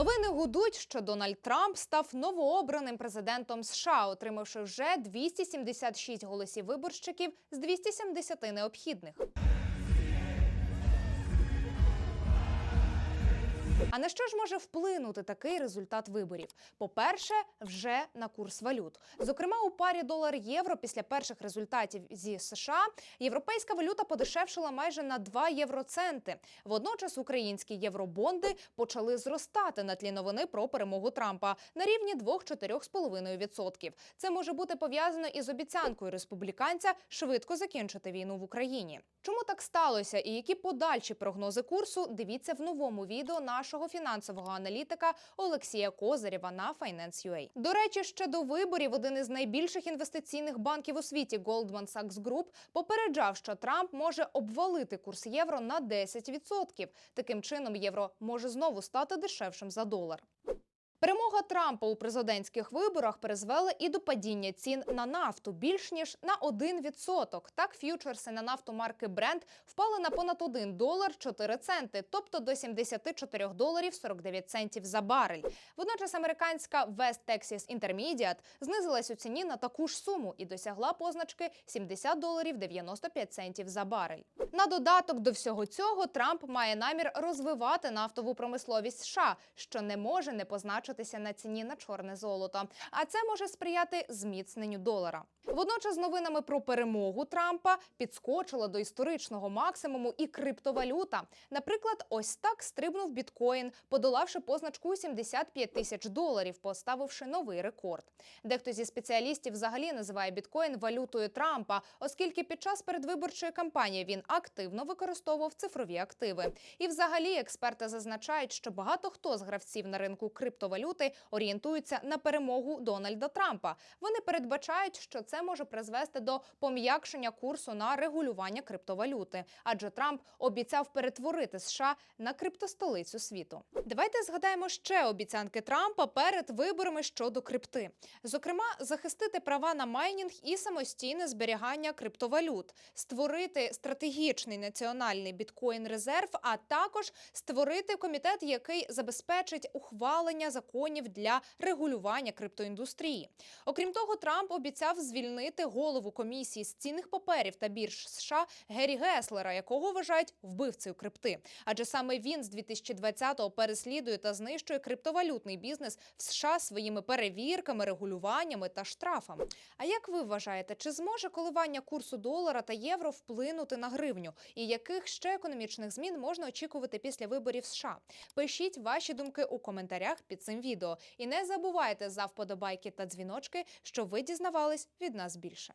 Новини гудуть, що Дональд Трамп став новообраним президентом США, отримавши вже 276 голосів виборщиків з 270 необхідних. А на що ж може вплинути такий результат виборів? По-перше, вже на курс валют. Зокрема, у парі долар-євро після перших результатів зі США європейська валюта подешевшила майже на 2 євроценти. Водночас українські євробонди почали зростати на тлі новини про перемогу Трампа на рівні 2-4,5%. Це може бути пов'язано із обіцянкою республіканця швидко закінчити війну в Україні. Чому так сталося і які подальші прогнози курсу? Дивіться в новому відео нашого фінансового аналітика Олексія Козирєва на Finance.ua. До речі, ще до виборів один із найбільших інвестиційних банків у світі Goldman Sachs Group попереджав, що Трамп може обвалити курс євро на 10%. Таким чином, євро може знову стати дешевшим за долар. Перемога Трампа у президентських виборах призвела і до падіння цін на нафту більш ніж на 1%. Так, ф'ючерси на нафту марки Brent впали на понад 1 долар 4 центи, тобто до 74 доларів 49 центів за барель. Водночас американська West Texas Intermediate знизилась у ціні на таку ж суму і досягла позначки 70 доларів 95 центів за барель. На додаток до всього цього Трамп має намір розвивати нафтову промисловість США, що не може не позначитися на ціні на чорне золото. А це може сприяти зміцненню долара. Водночас, новинами про перемогу Трампа підскочила до історичного максимуму і криптовалюта. Наприклад, ось так стрибнув біткоін, подолавши позначку 75 тисяч доларів, поставивши новий рекорд. Дехто зі спеціалістів взагалі називає біткоін валютою Трампа, оскільки під час передвиборчої кампанії він активно використовував цифрові активи. І, взагалі, експерти зазначають, що багато хто з гравців на ринку криптовалюти орієнтуються на перемогу Дональда Трампа. Вони передбачають, що це може призвести до пом'якшення курсу на регулювання криптовалюти, адже Трамп обіцяв перетворити США на криптостолицю світу. Давайте згадаємо ще обіцянки Трампа перед виборами щодо крипти. Зокрема, захистити права на майнінг і самостійне зберігання криптовалют, створити стратегічний національний біткоін резерв, а також створити комітет, який забезпечить ухвалення законів для регулювання криптоіндустрії. Окрім того, Трамп обіцяв звільнити голову комісії з цінних паперів та бірж США Гері Геслера, якого вважають вбивцею крипти. Адже саме він з 2020-го переслідує та знищує криптовалютний бізнес в США своїми перевірками, регулюваннями та штрафами. А як ви вважаєте, чи зможе коливання курсу долара та євро вплинути на гривню? І яких ще економічних змін можна очікувати після виборів США? Пишіть ваші думки у коментарях під цим відео. І не забувайте за вподобайки та дзвіночки, що ви дізнавались від нас більше.